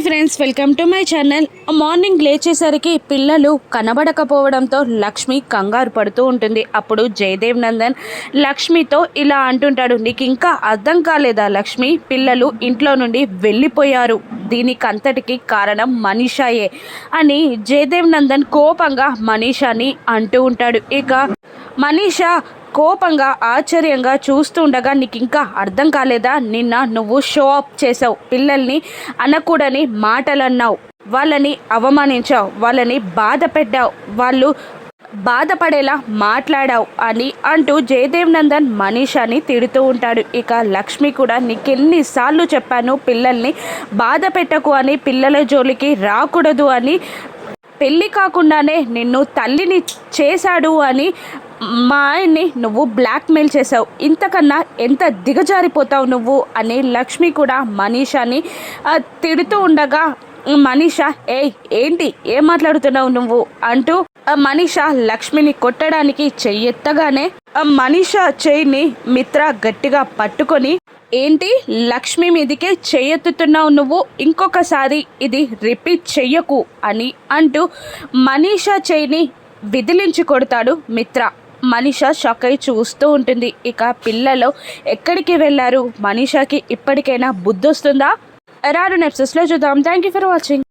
Hi friends welcome to my channel. Morning లేచేసరికి పిల్లలు కనబడకపోవడంతో లక్ష్మి కంగారు పడుతూ ఉంటుంది. అప్పుడు జయదేవ్ నందన్ లక్ష్మితో ఇలా అంటుంటాడు నీకు ఇంకా అర్థం కాలేదా లక్ష్మి? పిల్లలు ఇంట్లో నుండి వెళ్ళిపోయారు. దీనికి అంతటికి కారణం మనీషాయే అని జయదేవ్ నందన్ కోపంగా మనీషాని అంటూ ఉంటాడు. ఇక మనీషా కోపంగా ఆశ్చర్యంగా చూస్తుండగా నీకు ఇంకా అర్థం కాలేదా? నిన్న నువ్వు షో అప్ చేసావు పిల్లల్ని అనకూడని మాటలు అన్నావు వాళ్ళని అవమానించావు. వాళ్ళని బాధ పెట్టావు. వాళ్ళు బాధపడేలా మాట్లాడావు అని అంటూ జయదేవ్ నందన్ మనీషాని తిడుతూ ఉంటాడు. ఇక లక్ష్మి కూడా నీకెన్నిసార్లు చెప్పాను పిల్లల్ని బాధ పెట్టకు అని పిల్లల జోలికి రాకూడదు అని పెళ్ళి కాకుండానే నిన్ను తల్లిని చేశాడు అని మా ఆయన్ని నువ్వు బ్లాక్మెయిల్ చేసావు ఇంతకన్నా ఎంత దిగజారిపోతావు నువ్వు? అని లక్ష్మి కూడా మనీషాని తిడుతూ ఉండగా మనీషా ఏయ్ ఏంటి? ఏం మాట్లాడుతున్నావు నువ్వు? అంటూ ఆ మనీష లక్ష్మిని కొట్టడానికి చెయ్యెత్తగానే ఆ మనీష చెయ్యిని మిత్ర గట్టిగా పట్టుకొని ఏంటి? లక్ష్మి మీదికే చెయ్యెత్తుతున్నావు నువ్వు? ఇంకొకసారి ఇది రిపీట్ చెయ్యకు అని అంటూ మనీషా చెయ్యిని విదిలించి కొడతాడు మిత్ర. మనీష షాక్ అయి చూస్తూ ఉంటుంది. ఇక పిల్లలు ఎక్కడికి వెళ్ళారు? మనీషాకి ఇప్పటికైనా బుద్ధి వస్తుందా రాను నెప్సెస్లో చూద్దాం. Thank you for watching